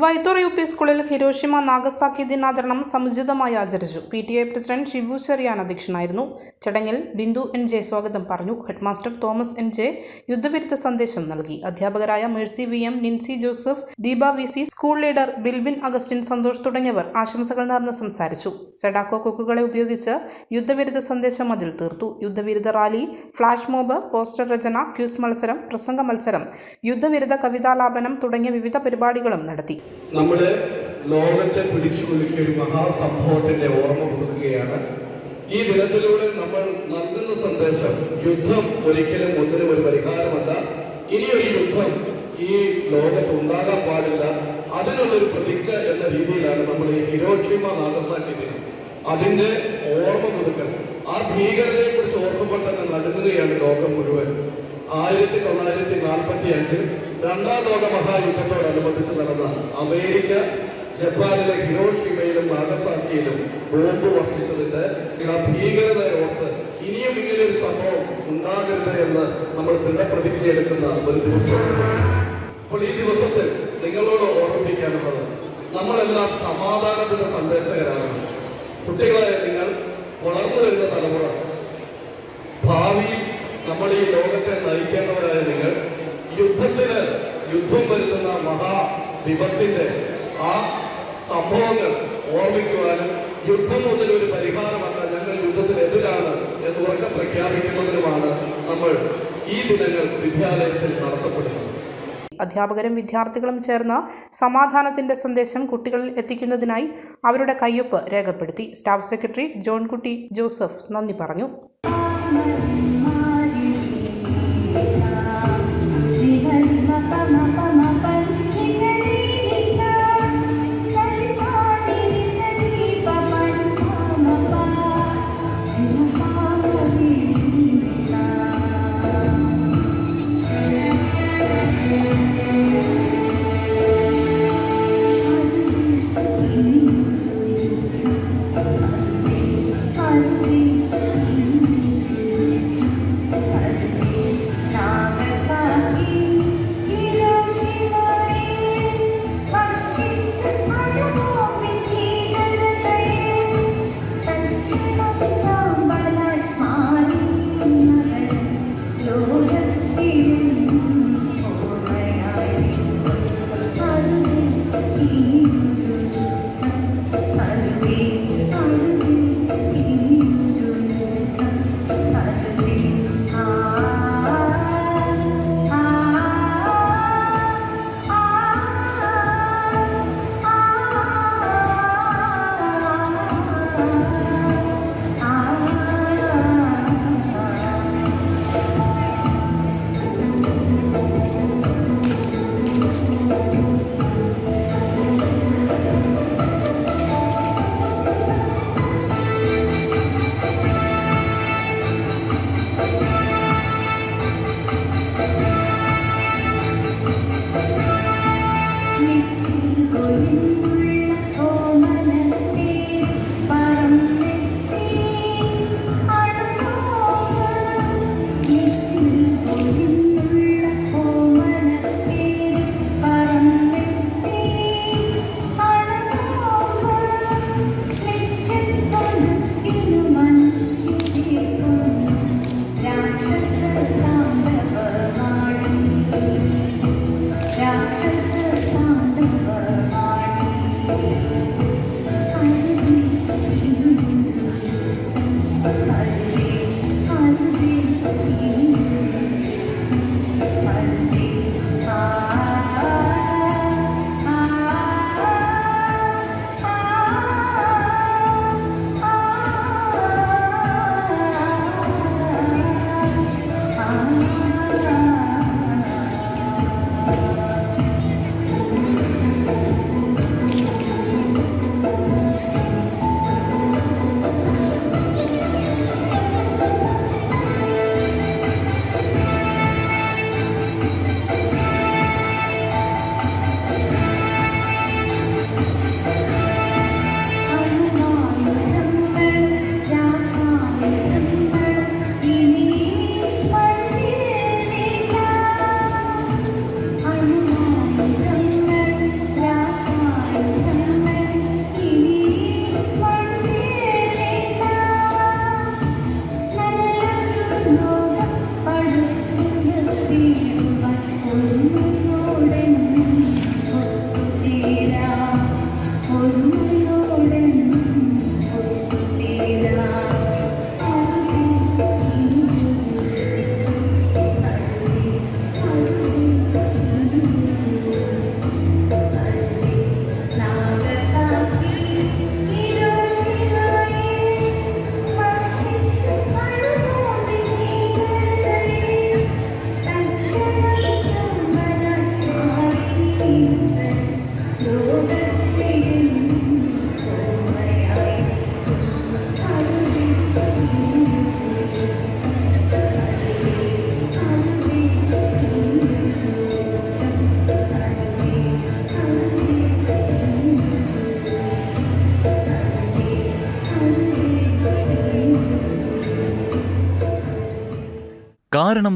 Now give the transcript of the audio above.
വൈത്തോറ U P സ്കൂളിൽ Hiroshima Nagasaki ദിനാചരണം സമുചിതമായി ആചരിച്ചു. P T A president Shibu Cherian അധ്യക്ഷനായിരുന്നു. ചടങ്ങിൽ ബിന്ദു എൻ ജെ സ്വാഗതം പറഞ്ഞു. ഹെഡ്മാസ്റ്റർ തോമസ് എൻ ജെ യുദ്ധവിരുദ്ധ സന്ദേശം നൽകി. അധ്യാപകരായ Mercy V M Nincy Joseph Deepa V C school leader Bilbin Augustine Santhosh തുടങ്ങിയവർ ആശംസകൾ നേർന്ന് സംസാരിച്ചു. സെഡാക്കോ കൊക്കുകളെ ഉപയോഗിച്ച് യുദ്ധവിരുദ്ധ സന്ദേശം അതിൽ തീർത്തു. യുദ്ധവിരുദ്ധ റാലി ഫ്ലാഷ് മോബ് പോസ്റ്റർ രചന ക്യൂസ് മത്സരം പ്രസംഗ മത്സരം യുദ്ധവിരുദ്ധ കവിതാലാപനം തുടങ്ങിയ വിവിധ പരിപാടികളും നടത്തി. നമ്മുടെ ലോകത്തെ പിടിച്ചു കുലുക്കിയ ഒരു മഹാസംഭവത്തിന്റെ ഓർമ്മ പുതുക്കുകയാണ്. ഈ ദിനത്തിലൂടെ നമ്മൾ നൽകുന്ന സന്ദേശം യുദ്ധം ഒരിക്കലും ഒന്നിനും ഒരു പരിഹാരമല്ല. ഇനിയൊരു യുദ്ധം ഈ ലോകത്ത് ഉണ്ടാകാൻ പാടില്ല. അതിനുള്ളൊരു പ്രതിജ്ഞ എന്ന രീതിയിലാണ് നമ്മൾ ഈ ഹിരോഷിമ നാഗസാക്കി ദിനം. അതിന്റെ ഓർമ്മ പുതുക്കൽ. ആ ഭീകരതയെ കുറിച്ച് ഓർമ്മപ്പെട്ടെന്ന് നടുങ്ങുകയാണ് ലോകം മുഴുവൻ. ആയിരത്തി തൊള്ളായിരത്തി നാൽപ്പത്തി അഞ്ചിൽ രണ്ടാം ലോക മഹായുദ്ധത്തോടനുബന്ധിച്ച് നടന്ന അമേരിക്ക ജപ്പാനിലെ ഹിരോഷിമയിലും നാഗസാക്കിയിലും ബോംബ് വർഷിച്ചതിന്റെ ഇട ഭീകരത ഓർത്ത് ഇനിയും ഇങ്ങനെ ഒരു സംഭവം ഉണ്ടാകരുത് എന്ന് നമ്മൾ ദൃഢപ്രതിജ്ഞ എടുക്കുന്ന ഒരു ദിവസം. അപ്പോൾ ഈ ദിവസത്തിൽ നിങ്ങളോട് ഓർമ്മിപ്പിക്കാനുള്ളത് നമ്മളെല്ലാം സമാധാനത്തിന്റെ സന്ദേശകരാണ്. കുട്ടികളായ നിങ്ങൾ വളർന്നു വരുന്ന തലമുറ ഭാവിയിൽ നമ്മുടെ ഈ ലോകത്തെ നയിക്കേണ്ടവരായ നിങ്ങൾ യുദ്ധത്തിന് യുദ്ധം വരുത്തുന്ന മഹാ വിപത്തിന്റെ ആ സംഭവങ്ങൾ ഓർമ്മിക്കുവാനും യുദ്ധം ഒന്നിനൊരു പരിഹാരമല്ല ഞങ്ങൾ യുദ്ധത്തിനെതിരാണ് എന്ന് ഉറക്കം പ്രഖ്യാപിക്കുന്നതിനുമാണ് നമ്മൾ ഈ ദിനങ്ങൾ വിദ്യാലയത്തിൽ നടത്തപ്പെടുന്നത്. അധ്യാപകരും വിദ്യാർത്ഥികളും ചേർന്ന് സമാധാനത്തിന്റെ സന്ദേശം കുട്ടികളിൽ എത്തിക്കുന്നതിനായി അവരുടെ കയ്യൊപ്പ് രേഖപ്പെടുത്തി. സ്റ്റാഫ് സെക്രട്ടറി ജോൺകുട്ടി ജോസഫ് നന്ദി പറഞ്ഞു.